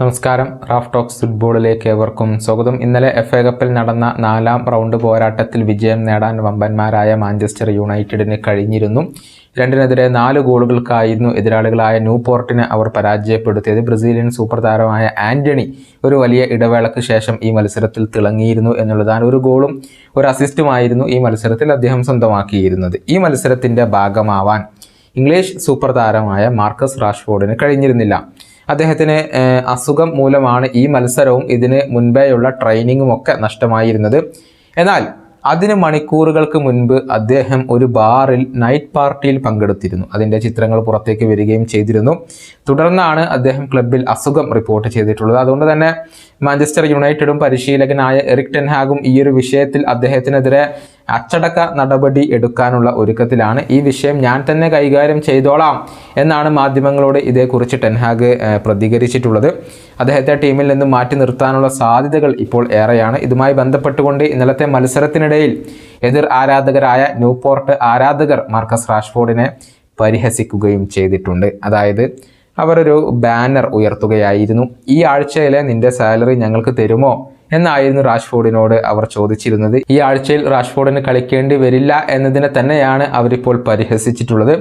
നമസ്കാരം. Raf talks ഫുട്ബോളിലേക്ക് ഏവർക്കും സ്വാഗതം. ഇന്നലെ എഫ് എ കപ്പിൽ നടന്ന നാലാം റൗണ്ട് പോരാട്ടത്തിൽ വിജയം നേടാൻ വമ്പന്മാരായ മാഞ്ചസ്റ്റർ യുണൈറ്റഡിന് കഴിഞ്ഞിരുന്നു. രണ്ടിനെതിരെ നാല് ഗോളുകൾക്കായിരുന്നു എതിരാളികളായ ന്യൂപോർട്ടിനെ അവർ പരാജയപ്പെടുത്തിയത്. ബ്രസീലിയൻ സൂപ്പർ താരമായ ആന്റണി ഒരു വലിയ ഇടവേളയ്ക്ക് ശേഷം ഈ മത്സരത്തിൽ തിളങ്ങിയിരുന്നു എന്നുള്ളതാണ് ഒരു ഗോളും ഒരു അസിസ്റ്റുമായിരുന്നു ഈ മത്സരത്തിൽ അദ്ദേഹം സ്വന്തമാക്കിയിരുന്നത്. ഈ മത്സരത്തിന്റെ ഭാഗമാവാൻ ഇംഗ്ലീഷ് സൂപ്പർ താരമായ മാർക്കസ് റാഷ്ഫോർഡിന് കഴിഞ്ഞിരുന്നില്ല. അദ്ദേഹത്തിന് അസുഖം മൂലമാണ് ഈ മത്സരവും ഇതിന് മുൻപേയുള്ള ട്രെയിനിങ്ങും ഒക്കെ നഷ്ടമായിരുന്നത്. എന്നാൽ അതിന് മണിക്കൂറുകൾക്ക് മുൻപ് അദ്ദേഹം ഒരു ബാറിൽ നൈറ്റ് പാർട്ടിയിൽ പങ്കെടുത്തിരുന്നു. അതിന്റെ ചിത്രങ്ങൾ പുറത്തേക്ക് വരികയും ചെയ്തിരുന്നു. തുടർന്നാണ് അദ്ദേഹം ക്ലബിൽ അസുഖം റിപ്പോർട്ട് ചെയ്തിട്ടുള്ളത്. അതുകൊണ്ട് തന്നെ മാഞ്ചസ്റ്റർ യുണൈറ്റഡും പരിശീലകനായ എറിക് ടെൻഹാഗും ഈ ഒരു വിഷയത്തിൽ അദ്ദേഹത്തിനെതിരെ അച്ചടക്ക നടപടി എടുക്കാനുള്ള ഒരുക്കത്തിലാണ്. ഈ വിഷയം ഞാൻ തന്നെ കൈകാര്യം ചെയ്തോളാം എന്നാണ് മാധ്യമങ്ങളോട് ഇതേക്കുറിച്ച് ടെൻഹാഗ് പ്രതികരിച്ചിട്ടുള്ളത്. അദ്ദേഹത്തെ ടീമിൽ നിന്നും മാറ്റി നിർത്താനുള്ള സാധ്യതകൾ ഇപ്പോൾ ഏറെയാണ്. ഇതുമായി ബന്ധപ്പെട്ടുകൊണ്ട് ഇന്നലത്തെ മത്സരത്തിനിടയിൽ എതിർ ആരാധകരായ ന്യൂപോർട്ട് ആരാധകർ മാർക്കസ് റാഷ്ഫോർഡിനെ പരിഹസിക്കുകയും ചെയ്തിട്ടുണ്ട്. അതായത് അവരൊരു ബാനർ ഉയർത്തുകയായിരുന്നു. ഈ ആഴ്ചയിലെ നിന്റെ സാലറി ഞങ്ങൾക്ക് തരുമോ? എന്നായിരുന്നു റാഷ്ഫോർഡിനോട് അവർ ചോദിച്ചിരുന്നത്. ഈ ആഴ്ചയിൽ റാഷ്ഫോർഡിന് കളിക്കേണ്ടി വരില്ല എന്നതിനെ തന്നെയാണ് അവരിപ്പോൾ പരിഹസിച്ചിട്ടുള്ളത്.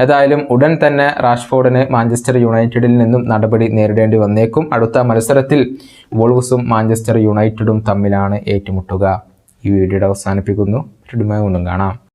ഏതായാലും ഉടൻ തന്നെ റാഷ്ഫോർഡിന് മാഞ്ചസ്റ്റർ യുണൈറ്റഡിൽ നിന്നും നടപടി നേരിടേണ്ടി വന്നേക്കും. അടുത്ത മത്സരത്തിൽ വോൾവ്സും മാഞ്ചസ്റ്റർ യുണൈറ്റഡും തമ്മിലാണ് ഏറ്റുമുട്ടുക. ഈ വീഡിയോയുടെ അവസാനിപ്പിക്കുന്നു. ഒന്നും കാണാം.